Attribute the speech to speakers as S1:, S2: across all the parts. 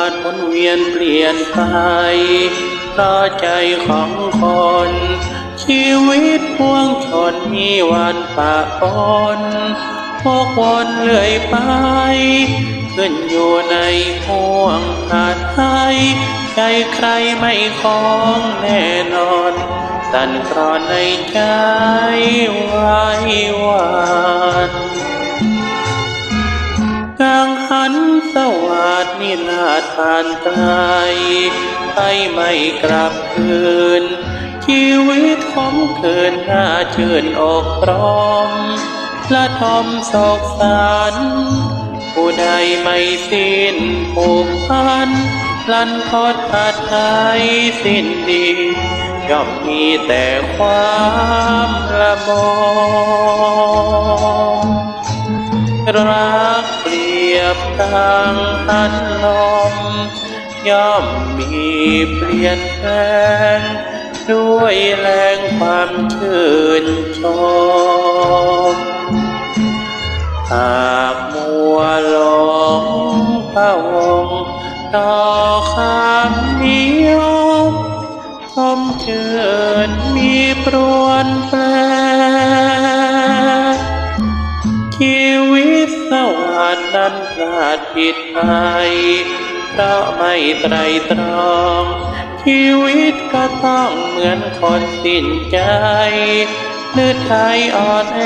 S1: พลันเวียนเปลี่ยนไปเพราะใจของคน ชีวิตพวงชนมีวันปะปนพวกวนเลื่อยไป ขึ้นอยู่ในห่วงหาดไทยใจใครไม่คล้องแน่นอน สั่นคลอนในใจ สวัสดนิลาทานไตรไปไม่กลับคืน ชีวิตขมคืนน่าชื่นอกพร้อมละทอมโศกสันผู้ใดไม่สิ้นผูกพันลันทดอาไทยสิ้นดีย่อมมีแต่ความละมมรักเปรี ยบดังพันลมย่อมมีเปลี่ยนแปลงด้วยแรงความชื่นชม หากมัวหลงพะวงต่อคำนิยมชมเชิญมีปรวนแปลชี วิตสวัสดนั้นพลาดผิดไปเพราะไม่ไตรตรอง ชีวิตก็ต้องเหมือนคนสิ้นใจเลือดไทยอ่อนแอ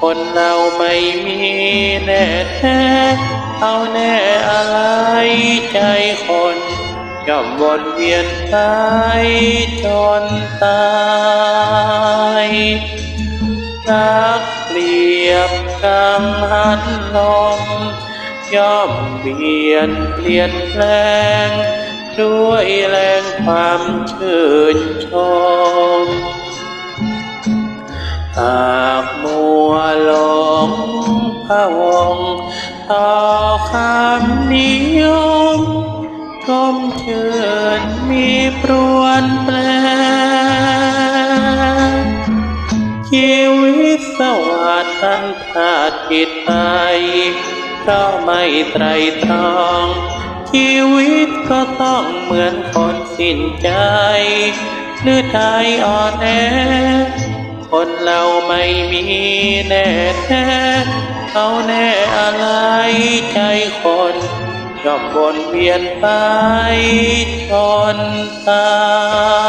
S1: คนเราไม่มีแน่แท้เอาแน่อะไรใจคนย่อมวนเวียนไปจนตาย งหันลมย่อมเปลี่ยนเปลี่ยนแปลง ด้วยแรงความชื่นชมหากมัวหลงพะวงต่อคำนิยมชมเชิญมีปรวนแปลชีวิตสวัส ดันพลาดผิดไป เพราะไม่ไตรตรอง ชีวิตก็ต้องเหมือนคนสิ้นใจ หรือไทยอ่อนแอ คนเราไม่มีแน่แท้เอาแน่อะไรใจคนย่อมวนเวียนไปจนตาย